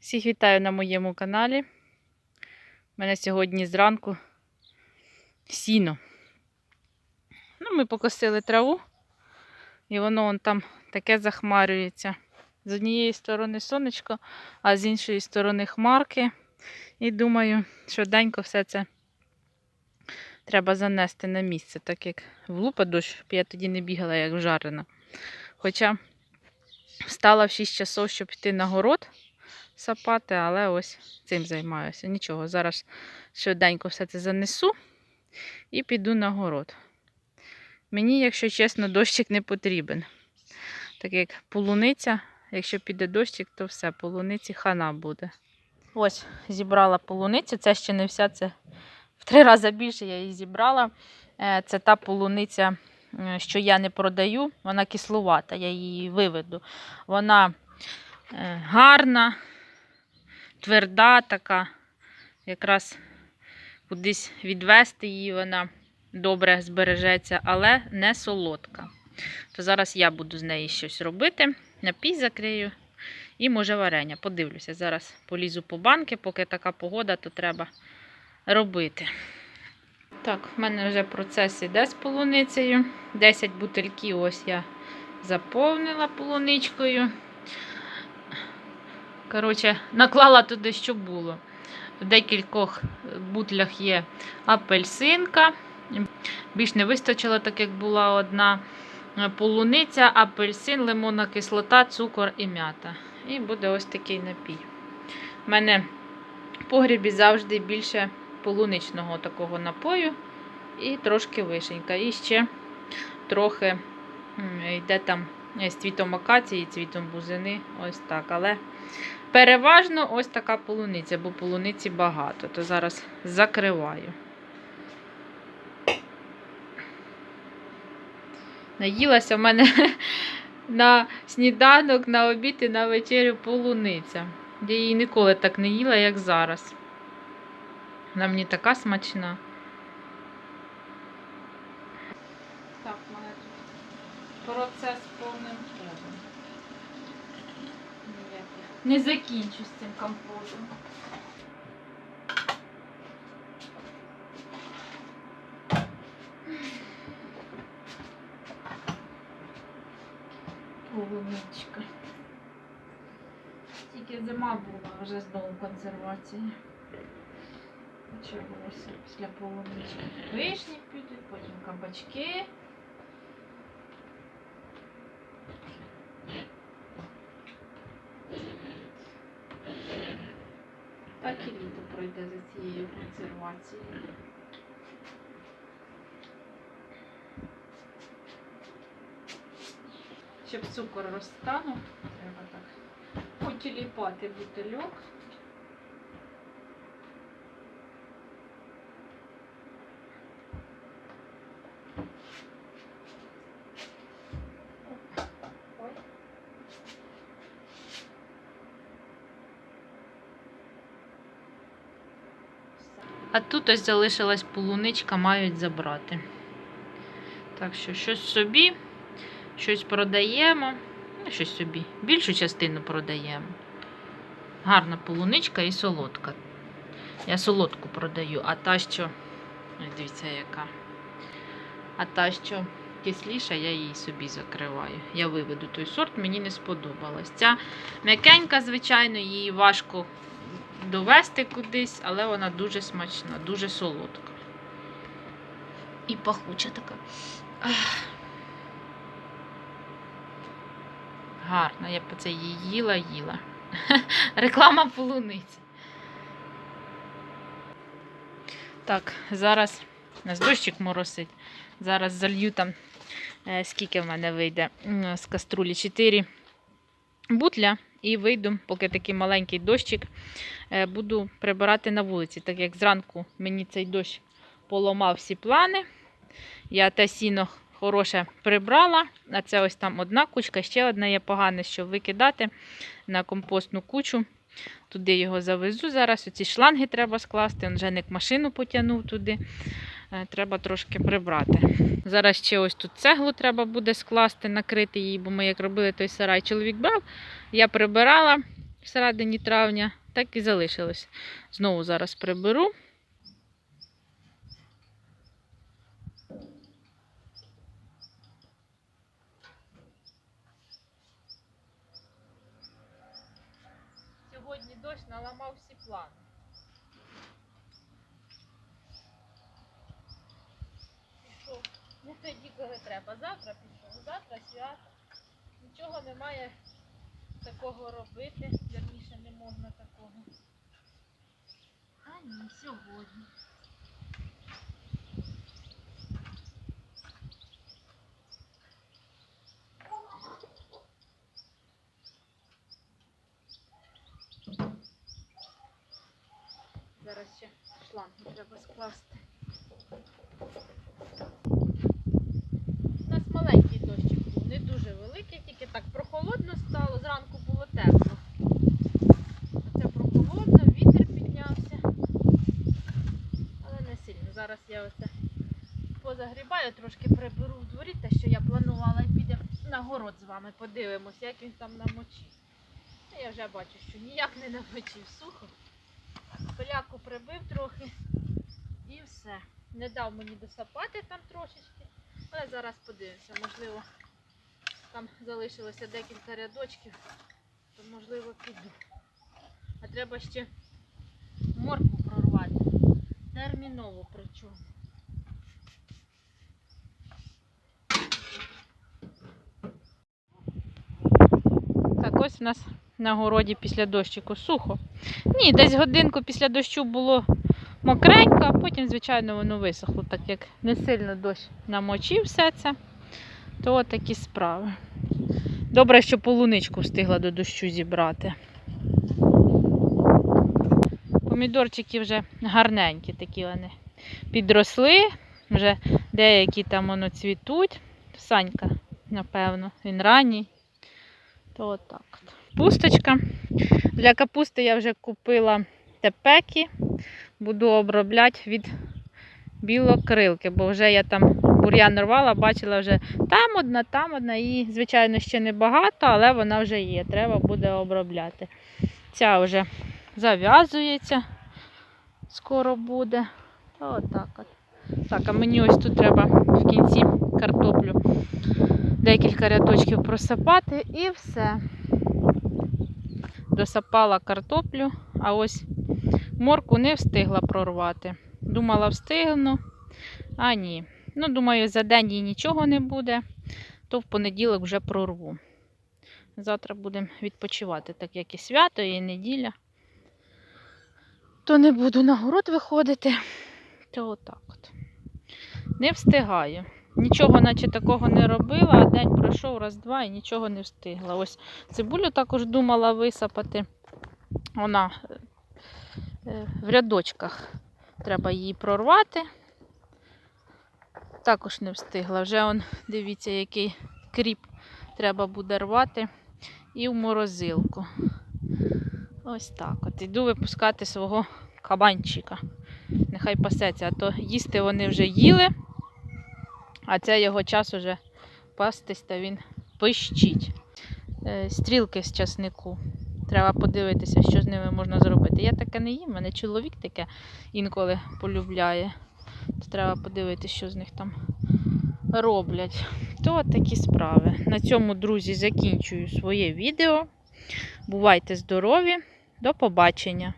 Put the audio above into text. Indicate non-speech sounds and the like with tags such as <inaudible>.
Всіх вітаю на моєму каналі. У мене сьогодні зранку сіно. Ну, ми покосили траву, і воно вон там таке захмарюється. З однієї сторони сонечко, а з іншої сторони хмарки. І думаю, швиденько все це треба занести на місце, так як влупа дощ, щоб я тоді не бігала, як вжарена. Хоча встала в 6 часов, щоб йти на город сапати, але ось цим займаюся. Нічого, зараз швиденько все це занесу і піду на город. Мені, якщо чесно, дощик не потрібен. Так як полуниця, якщо піде дощик, то все, полуниці хана буде. Ось, зібрала полуницю. Це ще не вся, це в три рази більше я її зібрала. Е, Це та полуниця, е, що я не продаю, вона кислувата, я її виведу. Вона е, гарна, тверда така. Якраз кудись відвести її вона добре збережеться, але не солодка. То зараз я буду з неї щось робити. Напій закрию і, може, варення. Подивлюся. Зараз полізу по банки, поки така погода, то треба робити. Так, в мене вже процес іде з полуницею. 10 бутильків ось я заповнила полуничкою. Коротше, наклала туди, що було. В декількох бутлях є апельсинка. Більш не вистачило, так як була одна полуниця, апельсин, лимонна кислота, цукор і м'ята. І буде ось такий напій. У мене в погрібі завжди більше полуничного такого напою і трошки вишенька. І ще трохи йде там з цвітом акації, цвітом бузини. Ось так. Але переважно ось така полуниця, бо полуниці багато. То зараз закриваю. Наїлася в мене <laughs> на сніданок, на обід і на вечерю полуниця. Я її ніколи так не їла, як зараз. Вона мені така смачна. Так, в мене тут процес Не закінчу з цим компотом. Полуничка. Тільки зима була, вже знову консервація. Почалося після полунички. Вишні підуть, потім кабачки. Так і літо пройде за. Щоб цукор розтанув, треба так потіліпати бутильок. А тут ось залишилась полуничка, мають забрати. Так що щось собі, щось продаємо. Ну, щось собі. Більшу частину продаємо. Гарна полуничка і солодка. Я солодку продаю, а та, що. Дивіться, яка. А та, що кисліша, я її собі закриваю. Я виведу той сорт, мені не сподобалось. Ця м'якенька, звичайно, її важко довести кудись, але вона дуже смачна, дуже солодка. І пахуча така. Ах. Гарно, я б це її їла, їла. <laughs> Реклама полуниці. Так, зараз у нас дощик моросить. Зараз залью там, е, скільки в мене вийде з каструлі 4 бутля. І вийду, поки такий маленький дощик, е, буду прибирати на вулиці, так як зранку мені цей дощ поламав всі плани. Я те сіно хороше прибрала, а це ось там одна кучка, ще одна є погане, що викидати на компостну кучу. Туди його завезу зараз. Оці шланги треба скласти. Он Женик машину потягнув туди. Е, Треба трошки прибрати. Зараз ще ось тут цеглу треба буде скласти, накрити її, бо ми як робили той сарай, чоловік брав. Я прибирала, всередині травня, так і залишилось. Знову зараз приберу. Сьогодні дощ наламав всі плани. Пішов не тоді, коли треба. Завтра пішов, завтра свято. Нічого немає такого робити. Вірніше не можна такого. А ні, сьогодні. Зараз ще шланги треба скласти. У нас маленький дощик був, не дуже великий, тільки так прохолодно стало, зранку було тепло. Оце прохолодно, вітер піднявся. Але не сильно. Зараз я оце позагрібаю, трошки приберу в дворі те, що я планувала, і підемо на город з вами, подивимося, як він там намочив. Я вже бачу, що ніяк не намочив сухо. Пиляку прибив трохи і все. Не дав мені досапати там трошечки. Але зараз подивимося, можливо, там залишилося декілька рядочків, то можливо піду. А треба ще моркву прорвати. Терміново причому. Ось у нас на городі після дощику сухо. Ні, десь годинку після дощу було мокренько, а потім, звичайно, воно висохло, так як не сильно дощ намочив все це, то такі справи. Добре, що полуничку встигла до дощу зібрати. Помідорчики вже гарненькі, такі вони підросли, вже деякі там воно цвітуть. Санька, напевно, він ранній. То отак от. Пусточка. Для капусти я вже купила тепеки. Буду обробляти від білокрилки, бо вже я там бур'ян рвала, бачила вже там одна, там одна. І, звичайно, ще не багато, але вона вже є. Треба буде обробляти. Ця вже зав'язується, скоро буде. Та Отак от. Так, а мені ось тут треба в кінці картоплю декілька рядочків просипати і все. Досапала картоплю, а ось морку не встигла прорвати. Думала, встигну, а ні. Ну, думаю, за день їй нічого не буде, то в понеділок вже прорву. Завтра будемо відпочивати, так як і свято, і неділя. То не буду на город виходити, то отак от. Не встигаю. Нічого, наче такого не робила, а день пройшов раз-два і нічого не встигла. Ось цибулю також думала висапати. Вона е, в рядочках треба її прорвати. Також не встигла. Вже он, дивіться, який кріп треба буде рвати. І в морозилку. Ось так. От іду випускати свого кабанчика. Нехай пасеться, а то їсти вони вже їли. А це його час уже пастись, та він пищить. Е, Стрілки з часнику. Треба подивитися, що з ними можна зробити. Я таке не їм, мене чоловік таке інколи полюбляє. Треба подивитися, що з них там роблять. То такі справи. На цьому, друзі, закінчую своє відео. Бувайте здорові, до побачення!